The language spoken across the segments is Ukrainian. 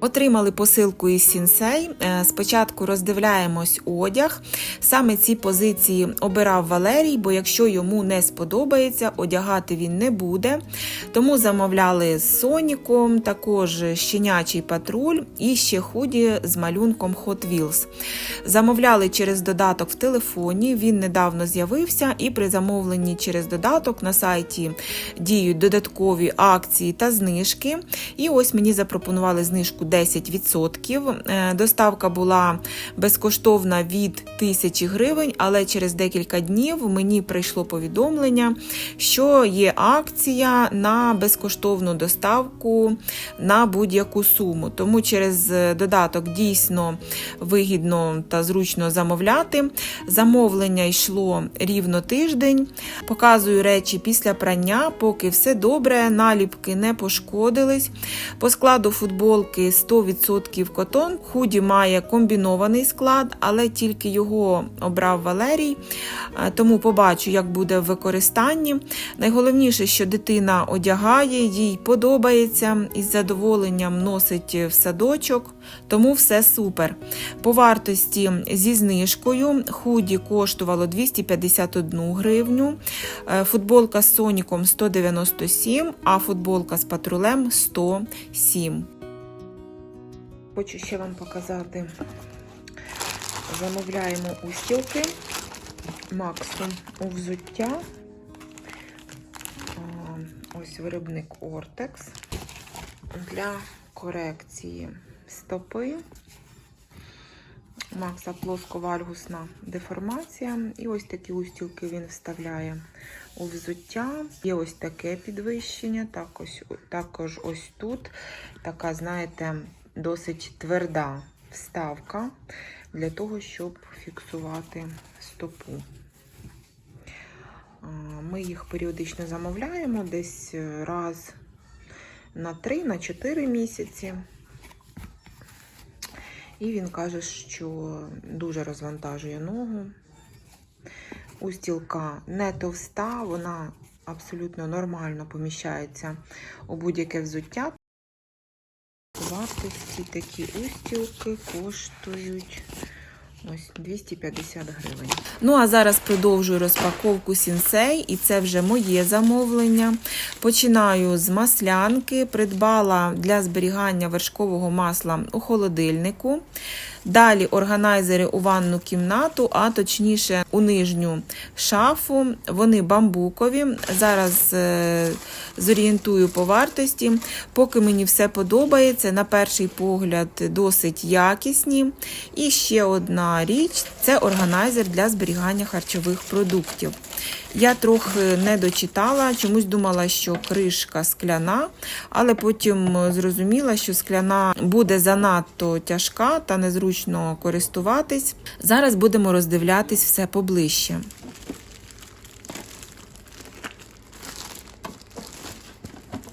Отримали посилку із Сінсей. Е, Спочатку роздивляємось одяг. Саме ці позиції обирав Валерій, бо якщо йому не сподобається, одягати він не буде. Тому замовляли з Соніком, також щенячий патруль і ще худі з малюнком Hot Wheels. Замовляли через додаток в телефоні. Він недавно з'явився, і при замовленні через додаток на сайті діють додаткові акції та знижки. І ось мені запропонували знижку 10%. Е, Доставка була безкоштовна від 1000 гривень, але через декілька днів мені прийшло повідомлення, що є акція на безкоштовну доставку на будь-яку суму. Тому через е, додаток дійсно вигідно та зручно замовляти. Замовлення йшло рівно тиждень. Показую речі після прання, поки все добре, наліпки не пошкодились. По складу футболки 100% котон. Худі має комбінований склад, але тільки його обрав Валерій, е, тому побачу, як буде в використанні. Найголовніше, що дитина одягає, їй подобається і з задоволенням носить в садочок, тому все супер. По вартості зі знижкою худі коштувало 251 гривню, е, футболка з Соніком 197, а футболка з патрулем 107. Хочу ще вам показати. Замовляємо устілки Максу у взуття. Ось виробник Ортекс для корекції стопи. Макса плосковальгусна деформація. І ось такі устілки він вставляє у взуття. Є ось таке підвищення, так ось, також ось тут така, знаєте, досить тверда вставка для того, щоб фіксувати стопу. Ми їх періодично замовляємо десь раз на 3 на 4 місяці. І він каже, що дуже розвантажує ногу. Устілка не товста, вона абсолютно нормально поміщається у будь-яке взуття. Вартості такі устілки коштують ось 250 гривень. Ну а зараз продовжую розпаковку сінсей, і це вже моє замовлення. Починаю з маслянки, придбала для зберігання вершкового масла у холодильнику. Далі органайзери у ванну кімнату, а точніше у нижню шафу. Вони бамбукові. Зараз е, зорієнтую по вартості. Поки мені все подобається, на перший погляд досить якісні. І ще одна річ це органайзер для зберігання харчових продуктів. Я трохи не дочитала, чомусь думала, що кришка скляна, але потім зрозуміла, що скляна буде занадто тяжка та незручно користуватись. Зараз будемо роздивлятись все поближче.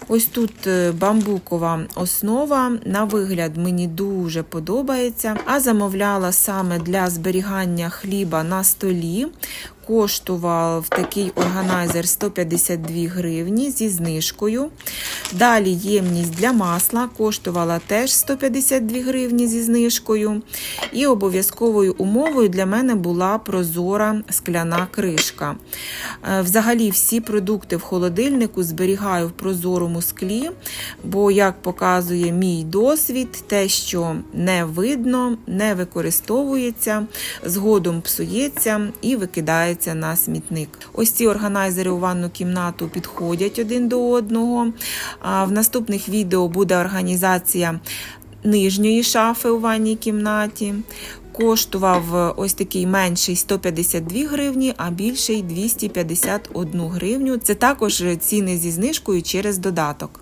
Ось тут е, бамбукова основа. На вигляд мені дуже подобається. А замовляла саме для зберігання хліба на столі. Коштував такий органайзер 152 гривні зі знижкою. Далі ємність для масла коштувала теж 152 гривні зі знижкою. І обов'язковою умовою для мене була прозора скляна кришка. Е, Взагалі, всі продукти в холодильнику зберігаю в прозорому склі, бо, як показує мій досвід, те, що не видно, не використовується, згодом псується і викидається на смітник. Ось ці органайзери у ванну кімнату підходять один до одного. В наступних відео буде організація нижньої шафи у ванній кімнаті. Коштував ось такий менший 152 гривні, а більший 251 гривню. Це також ціни зі знижкою через додаток.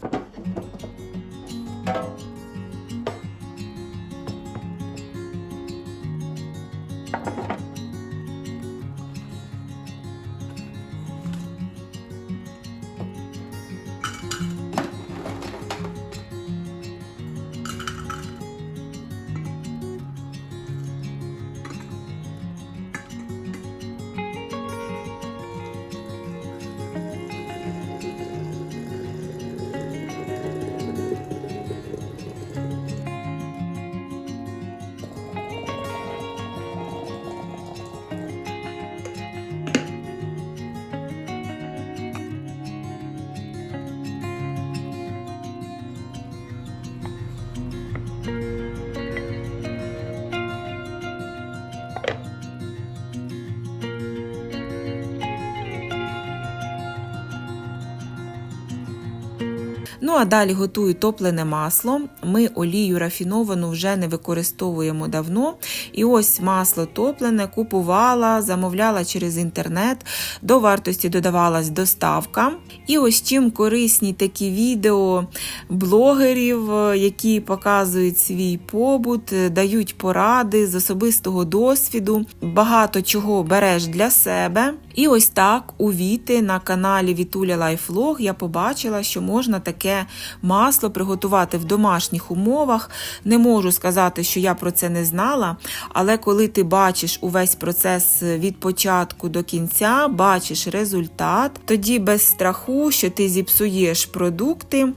Ну а далі готую топлене масло. Ми олію рафіновану вже не використовуємо давно. І ось масло топлене купувала, замовляла через інтернет. До вартості додавалась доставка. І ось чим корисні такі відео блогерів, е, які показують свій побут, е, дають поради з особистого досвіду, багато чого береш для себе. І ось так у Віти на каналі Вітуля Лайфлог я побачила, що можна таке масло приготувати в домашніх умовах. Не можу сказати, що я про це не знала, але коли ти бачиш увесь процес від початку до кінця, бачиш результат, тоді без страху, що ти зіпсуєш продукти,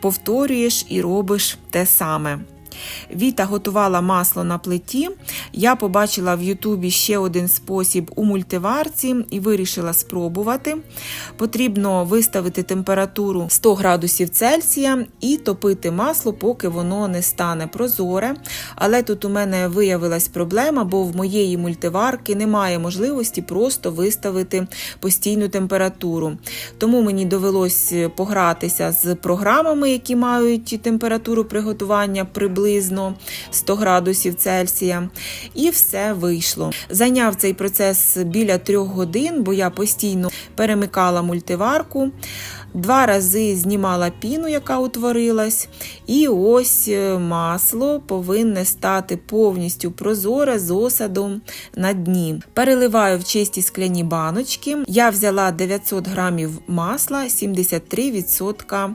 повторюєш і робиш те саме. Віта готувала масло на плиті. Я побачила в Ютубі ще один спосіб у мультиварці і вирішила спробувати. Потрібно виставити температуру 100 градусів Цельсія і топити масло, поки воно не стане прозоре. Але тут у мене виявилась проблема, бо в моєї мультиварки немає можливості просто виставити постійну температуру. Тому мені довелось погратися з програмами, які мають температуру приготування приблизно 100 градусів Цельсія. І все вийшло. Зайняв цей процес біля трьох годин, бо я постійно перемикала мультиварку. Два рази знімала піну, яка утворилась, і ось е, масло повинне стати повністю прозоре з осадом на дні. Переливаю в чисті скляні баночки. Я взяла 900 грамів масла, 73%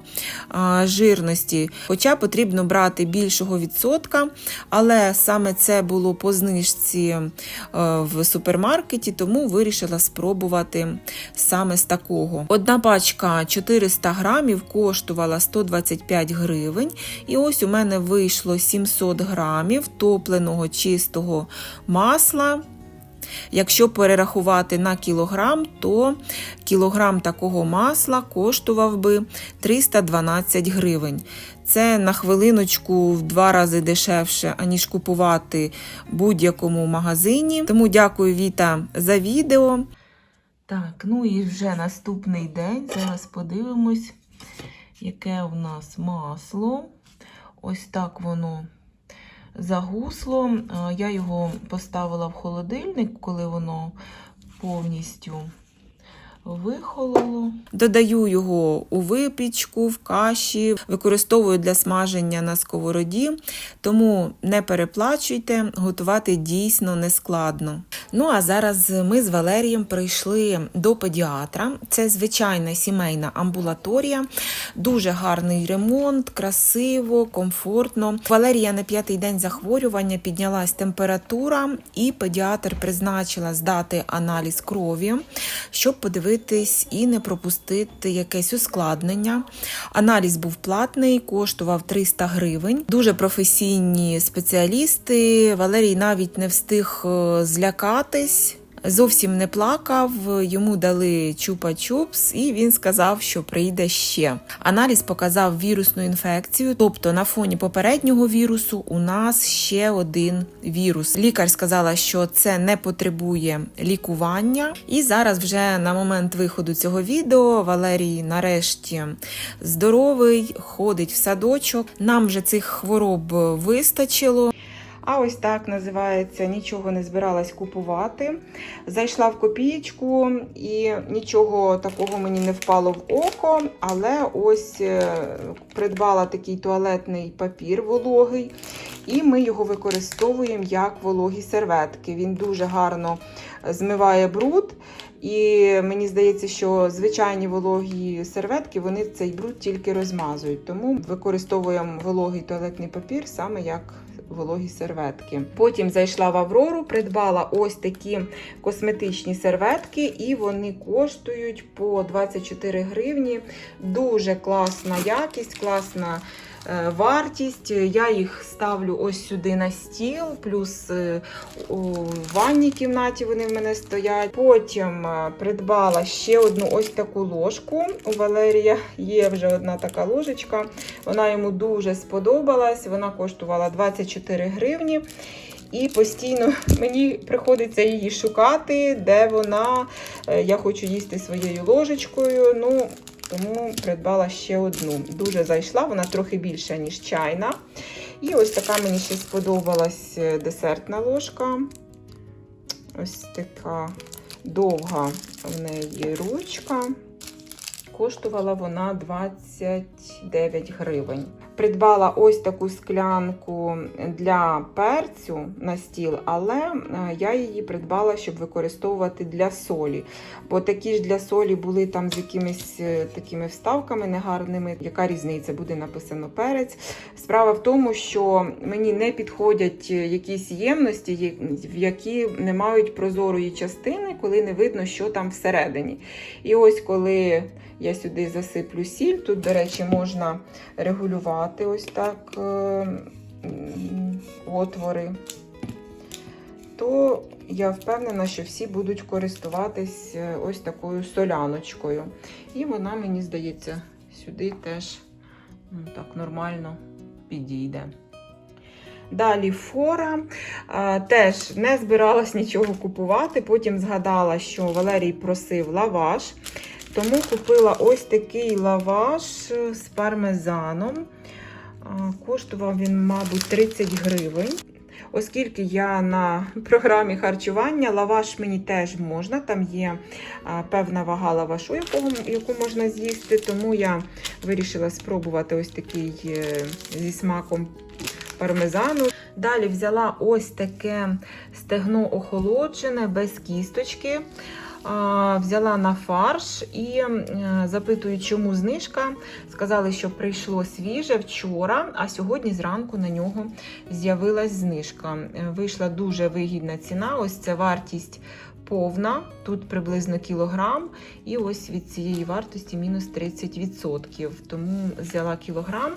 жирності. Хоча потрібно брати більшого відсотка, але саме це було по знижці е, в супермаркеті, тому вирішила спробувати саме з такого. Одна пачка 400 грамів коштувала 125 гривень. І ось у мене вийшло 700 грамів топленого чистого масла. Якщо перерахувати на кілограм, то кілограм такого масла коштував би 312 гривень. Це на хвилиночку в два рази дешевше, аніж купувати в будь-якому магазині. Тому дякую, Віта, за відео. Так, ну і вже наступний день. Зараз подивимось, яке у нас масло. Ось так воно загусло. А, Я його поставила в холодильник, коли воно повністю вихололо. Додаю його у випічку, в каші, використовую для смаження на сковороді, тому не переплачуйте, готувати дійсно не складно. Ну а зараз ми з Валерієм прийшли до педіатра. Це звичайна сімейна амбулаторія, дуже гарний ремонт, красиво, комфортно. Валерія на п'ятий день захворювання піднялась температура, і педіатр призначила здати аналіз крові, щоб подивитись і не пропустити якесь ускладнення. Аналіз був платний, коштував 300 гривень. Дуже професійні спеціалісти. Валерій навіть не встиг е, злякатись. Зовсім не плакав, йому дали чупа-чупс, і він сказав, що прийде ще. Аналіз показав вірусну інфекцію, тобто на фоні попереднього вірусу у нас ще один вірус. Лікар сказала, що це не потребує лікування. І зараз, вже на момент виходу цього відео, Валерій нарешті здоровий, ходить в садочок. Нам вже цих хвороб вистачило. А ось так називається нічого не збиралась купувати. Зайшла в копієчку і нічого такого мені не впало в око, але ось е, придбала такий туалетний папір вологий, і ми його використовуємо як вологі серветки. Він дуже гарно змиває бруд. І мені здається, що звичайні вологі серветки вони цей бруд тільки розмазують. Тому використовуємо вологий туалетний папір саме як вологі серветки. Потім зайшла в Аврору, придбала ось такі косметичні серветки, і вони коштують по 24 гривні. Дуже класна якість, класна. Е, Вартість, я їх ставлю ось сюди на стіл, плюс е, у ванній кімнаті вони в мене стоять. Потім е, придбала ще одну ось таку ложку. У Валерія є вже одна така ложечка. Вона йому дуже сподобалась. Вона коштувала 24 гривні. І постійно мені приходиться її шукати, де вона. Я хочу їсти своєю ложечкою. Ну, тому придбала ще одну. Дуже зайшла, вона трохи більша, ніж чайна. І ось така мені ще сподобалась е, десертна ложка. Ось така довга в неї ручка. Коштувала вона 29 гривень. Придбала ось таку склянку для перцю на стіл, але е, я її придбала, щоб використовувати для солі. Бо такі ж для солі були там з якимись е, такими вставками негарними. Яка різниця буде написано перець? Справа в тому, що мені не підходять е, якісь ємності, в які не мають прозорої частини, коли не видно, що там всередині. І ось коли я сюди засиплю сіль, тут, до речі, можна регулювати ось так е, отвори, то я впевнена, що всі будуть користуватись е, ось такою соляночкою. І вона, мені здається, сюди теж м, так нормально підійде. Далі фора. Теж не збиралась нічого купувати. Потім згадала, що Валерій просив лаваш. Тому купила ось такий лаваш з пармезаном. Коштував він, мабуть, 30 гривень. Оскільки я на програмі харчування, лаваш мені теж можна, там є певна вага лавашу, яку можна з'їсти, тому я вирішила спробувати ось такий е, зі смаком пармезану. Далі взяла ось таке стегно охолоджене, без кісточки. Взяла на фарш і е, запитую, чому знижка. Сказали, що прийшло свіже вчора, а сьогодні зранку на нього з'явилась знижка. Е, Вийшла дуже вигідна ціна. Ось це вартість повна, тут приблизно кілограм. І ось від цієї вартості мінус 30%. Тому взяла кілограм.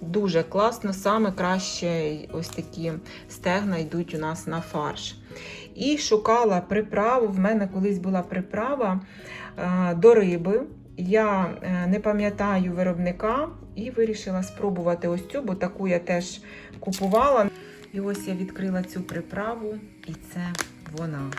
Дуже класно, саме краще ось такі стегна йдуть у нас на фарш. І шукала приправу. В мене колись була приправа е, до риби. Я е, не пам'ятаю виробника і вирішила спробувати ось цю, бо таку я теж купувала. І ось я відкрила цю приправу, і це вона.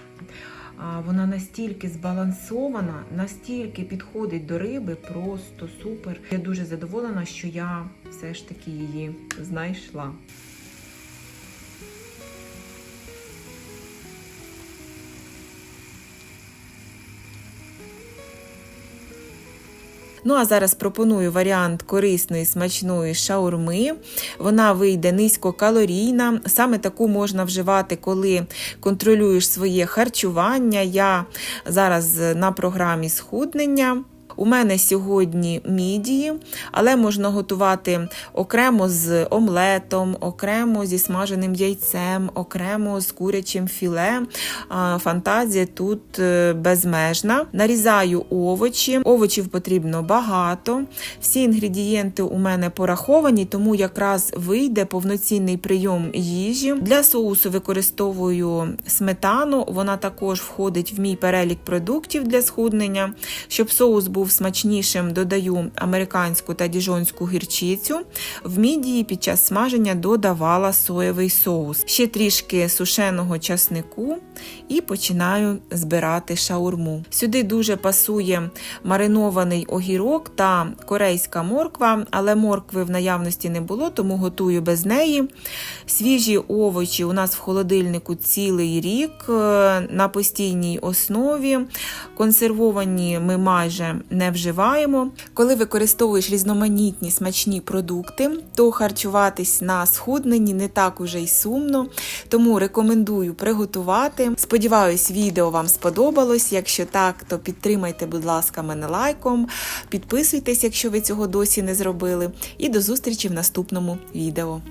Вона настільки збалансована, настільки підходить до риби, просто супер. Я дуже задоволена, що я все ж таки її знайшла. Ну а зараз пропоную варіант корисної смачної шаурми. Вона вийде низькокалорійна. Саме таку можна вживати, коли контролюєш своє харчування. Я зараз на програмі схуднення. У мене сьогодні мідії, але можна готувати окремо з омлетом, окремо зі смаженим яйцем, окремо з курячим філе. Фантазія тут е, безмежна. Нарізаю овочі. Овочів потрібно багато. Всі інгредієнти у мене пораховані, тому якраз вийде повноцінний прийом їжі. Для соусу використовую сметану. Вона також входить в мій перелік продуктів для схуднення. Щоб соус був смачнішим, додаю американську та діжонську гірчицю. В мідії під час смаження додавала соєвий соус. Ще трішки сушеного часнику і починаю збирати шаурму. Сюди дуже пасує маринований огірок та корейська морква, але моркви в наявності не було, тому готую без неї. Свіжі овочі у нас в холодильнику цілий рік е, на постійній основі. Консервовані ми майже не вживаємо. Коли використовуєш різноманітні смачні продукти, то харчуватись на схудненні не так уже й сумно. Тому рекомендую приготувати. Сподіваюсь, відео вам сподобалось. Якщо так, то підтримайте, будь ласка, мене лайком. Підписуйтесь, якщо ви цього досі не зробили. І до зустрічі в наступному відео.